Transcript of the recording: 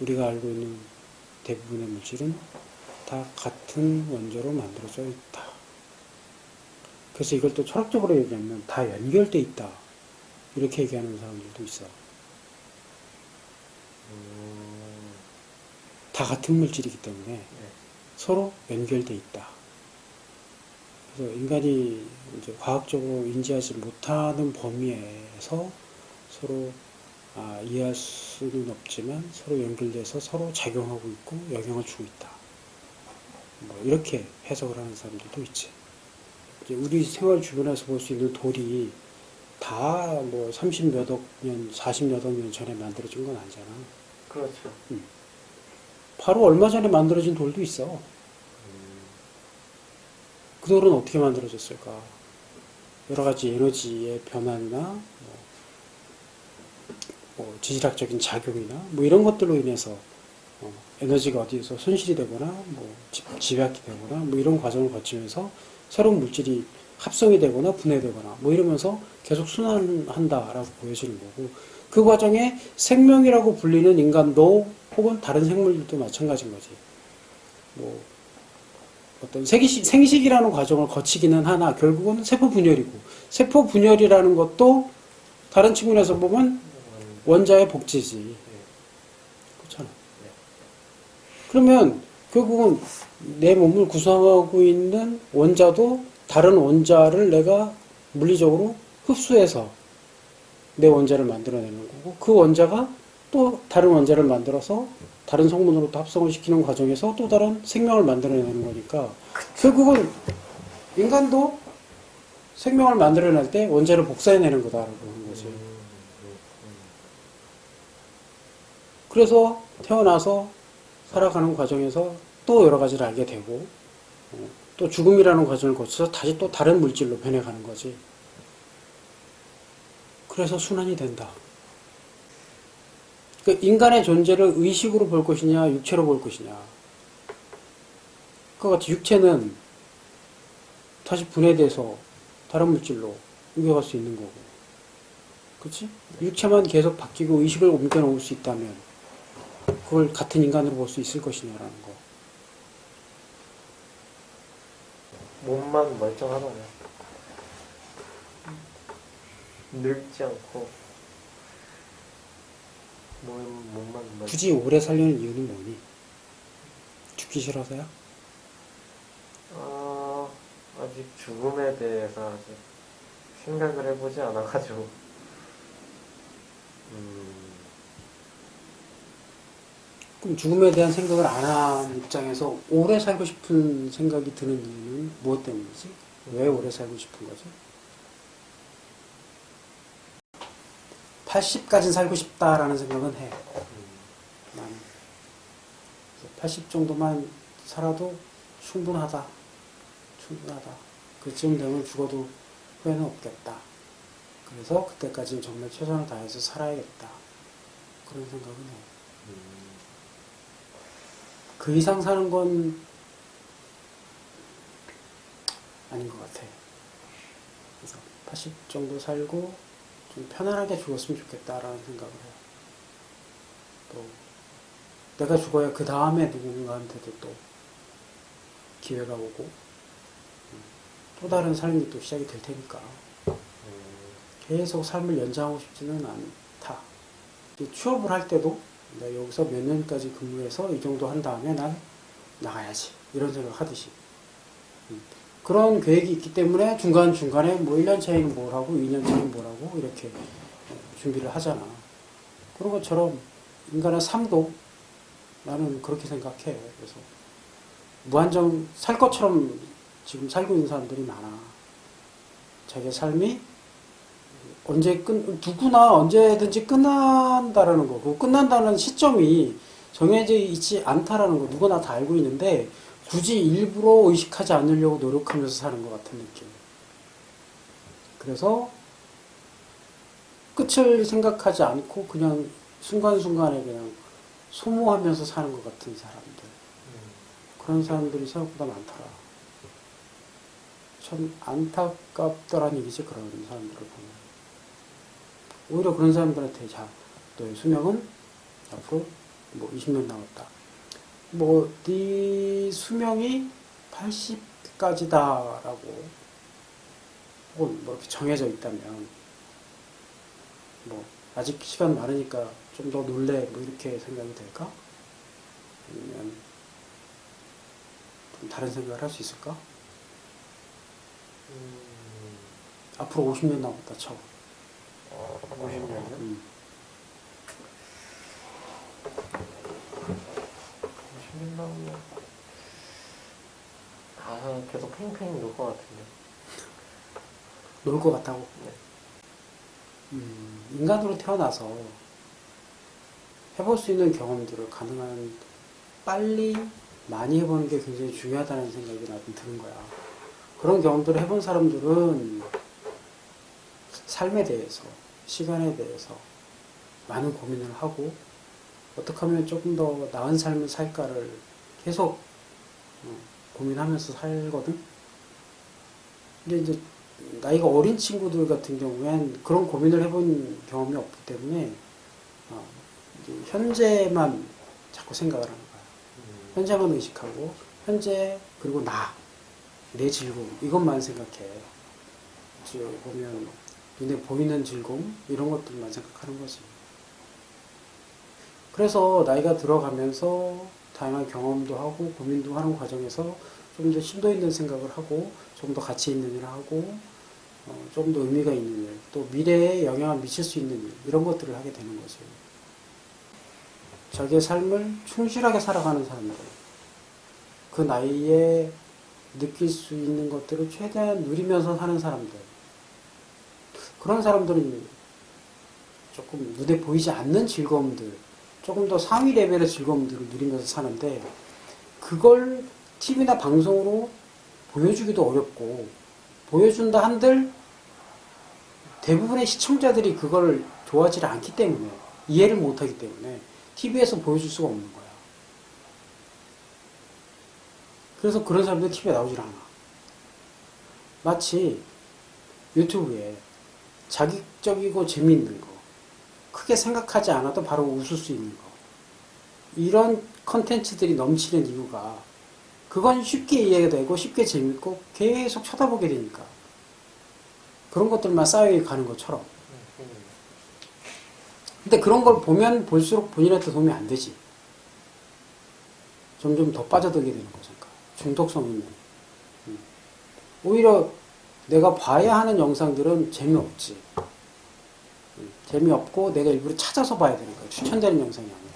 우리가 알고 있는 대부분의 물질은 다 같은 원소로 만들어져 있다. 그래서 이걸 또 철학적으로 얘기하면 다 연결돼 있다. 이렇게 얘기하는 사람들도 있어. 음, 다 같은 물질이기 때문에 네. 서로 연결돼 있다. 그래서 인간이 이제 과학적으로 인지하지 못하는 범위에서 서로 아, 이해할 수는 없지만 서로 연결돼서 서로 작용하고 있고 영향을 주고 있다. 뭐 이렇게 해석을 하는 사람들도 있지. 우리 생활 주변에서 볼 수 있는 돌이 다 뭐 30몇억 년, 40몇억 년 전에 만들어진 건 아니잖아. 그렇죠. 바로 얼마 전에 만들어진 돌도 있어. 음, 그 돌은 어떻게 만들어졌을까? 여러 가지 에너지의 변화나 뭐, 뭐 지질학적인 작용이나 뭐 이런 것들로 인해서 어, 에너지가 어디에서 손실이 되거나 뭐 지- 집약이 되거나 뭐 이런 과정을 거치면서 새로운 물질이 합성이 되거나 분해되거나 뭐 이러면서 계속 순환한다라고 보여지는 거고 그 과정에 생명이라고 불리는 인간도 혹은 다른 생물들도 마찬가지인 거지. 뭐 어떤 생식, 생식이라는 과정을 거치기는 하나 결국은 세포 분열이고 세포 분열이라는 것도 다른 측면에서 보면 원- 원자의 복제지. 그렇잖아. 그러면 결국은 내 몸을 구성하고 있는 원자도 다른 원자를 내가 물리적으로 흡수해서 내 원자를 만들어내는 거고 그 원자가 또 다른 원자를 만들어서 다른 성분으로 또 합성을 시키는 과정에서 또 다른 생명을 만들어내는 거니까 결국은 인간도 생명을 만들어낼 때 원자를 복사해내는 거다라고 하는 거지. 음, 음, 그래서 태어나서 살아가는 과정에서 또 여러 가지를 알게 되고 어, 또 죽음이라는 과정을 거쳐서 다시 또 다른 물질로 변해가는 거지. 그래서 순환이 된다. 그 인간의 존재를 의식으로 볼 것이냐, 육체로 볼 것이냐. 그 같이 육체는 다시 분해돼서 다른 물질로 옮겨갈 수 있는 거고. 그치? 육체만 계속 바뀌고 의식을 옮겨 놓을 수 있다면 그걸 같은 인간으로 볼 수 있을 것이냐라는 거. 몸만 멀쩡하다면 늙지 않고 몸, 몸만 멀 굳이 오래 살려는 이유는 뭐니? 죽기 싫어서야? 아, 아직 죽음에 대해서 아직 생각을 해보지 않아가지고 음, 그럼 죽음에 대한 생각을 안 한 입장에서 오래 살고 싶은 생각이 드는 이유는 무엇 때문이지? 왜 오래 살고 싶은 거지? 80까지 살고 싶다라는 생각은 해. 나는. 80 정도만 살아도 충분하다. 충분하다. 그쯤 되면 죽어도 후회는 없겠다. 그래서 그때까지는 정말 최선을 다해서 살아야겠다. 그런 생각은 해. 음, 그 이상 사는 건 아닌 것 같아. 그래서 80 정도 살고 좀 편안하게 죽었으면 좋겠다라는 생각을 해요. 또 내가 죽어야 그 다음에 누군가한테도 또 기회가 오고 음, 또 다른 삶이 또 시작이 될 테니까 음, 계속 삶을 연장하고 싶지는 않다. 이 취업을 할 때도 내가 여기서 몇 년까지 근무해서 이 정도 한 다음에 난 나가야지. 이런 생각 하듯이. 음. 그런 계획이 있기 때문에 중간중간에 뭐 1년 차이는 뭘 하고 2년 차이는 뭘 하고 이렇게 준비를 하잖아. 그런 것처럼 인간의 삶도 나는 그렇게 생각해. 그래서 무한정 살 것처럼 지금 살고 있는 사람들이 많아. 자기의 삶이 언제 끝, 누구나 언제든지 끝난다라는 거. 그 끝난다는 시점이 정해져 있지 않다라는 거 누구나 다 알고 있는데 굳이 일부러 의식하지 않으려고 노력하면서 사는 것 같은 느낌. 그래서 끝을 생각하지 않고 그냥 순간순간에 그냥 소모하면서 사는 것 같은 사람들. 음. 그런 사람들이 생각보다 많더라. 참 안타깝더란 얘기지, 그런 사람들을 보면. 오히려 그런 사람들한테 자, 너의 수명은 앞으로 뭐 20년 남았다. 뭐 네 수명이 80까지다라고 혹은 뭐 이렇게 정해져 있다면 뭐 아직 시간 많으니까 좀 더 놀래 뭐 이렇게 생각이 될까? 아니면 좀 다른 생각을 할 수 있을까? 음, 앞으로 50년 남았다 쳐. 50년이요? 음. 50년 남으면 아 계속 팽팽히 놀 것 같은데 놀 것 같다고. 네. 음, 인간으로 태어나서 해볼 수 있는 경험들을 가능한 빨리 많이 해보는 게 굉장히 중요하다는 생각이 나좀 드는 거야. 그런 경험들을 해본 사람들은 삶에 대해서, 시간에 대해서 많은 고민을 하고 어떻게 하면 조금 더 나은 삶을 살까를 계속 어, 고민하면서 살거든. 근데 이제 나이가 어린 친구들 같은 경우엔 그런 고민을 해본 경험이 없기 때문에 어, 현재만 자꾸 생각을 하는 거야. 음, 현재만 의식하고 현재 그리고 나, 내 즐거움 이것만 생각해. 보면 눈에 보이는 즐거움 이런 것들만 생각하는 거지. 그래서 나이가 들어가면서 다양한 경험도 하고 고민도 하는 과정에서 좀 더 심도 있는 생각을 하고 좀 더 가치 있는 일을 하고 어, 좀더 의미가 있는 일, 또 미래에 영향을 미칠 수 있는 일 이런 것들을 하게 되는 거지. 자기의 삶을 충실하게 살아가는 사람들, 그 나이에 느낄 수 있는 것들을 최대한 누리면서 사는 사람들, 그런 사람들은 조금 눈에 보이지 않는 즐거움들, 조금 더 상위 레벨의 즐거움들을 누리면서 사는데, 그걸 TV나 방송으로 보여주기도 어렵고, 보여준다 한들 대부분의 시청자들이 그걸 좋아하지 않기 때문에, 이해를 못하기 때문에, TV에서 보여줄 수가 없는 거야. 그래서 그런 사람들이 TV에 나오질 않아. 마치 유튜브에 자극적이고 재미있는 거, 크게 생각하지 않아도 바로 웃을 수 있는 거, 이런 컨텐츠들이 넘치는 이유가 그건 쉽게 이해가 되고 쉽게 재밌고 계속 쳐다보게 되니까 그런 것들만 쌓여가는 것처럼 음, 근데 그런 걸 보면 볼수록 본인한테 도움이 안 되지. 점점 더 빠져들게 되는 거니까. 중독성 있는. 음. 오히려 내가 봐야 하는 영상들은 재미없지. 음, 재미없고 내가 일부러 찾아서 봐야 되는 거야. 추천되는 영상이 아니라.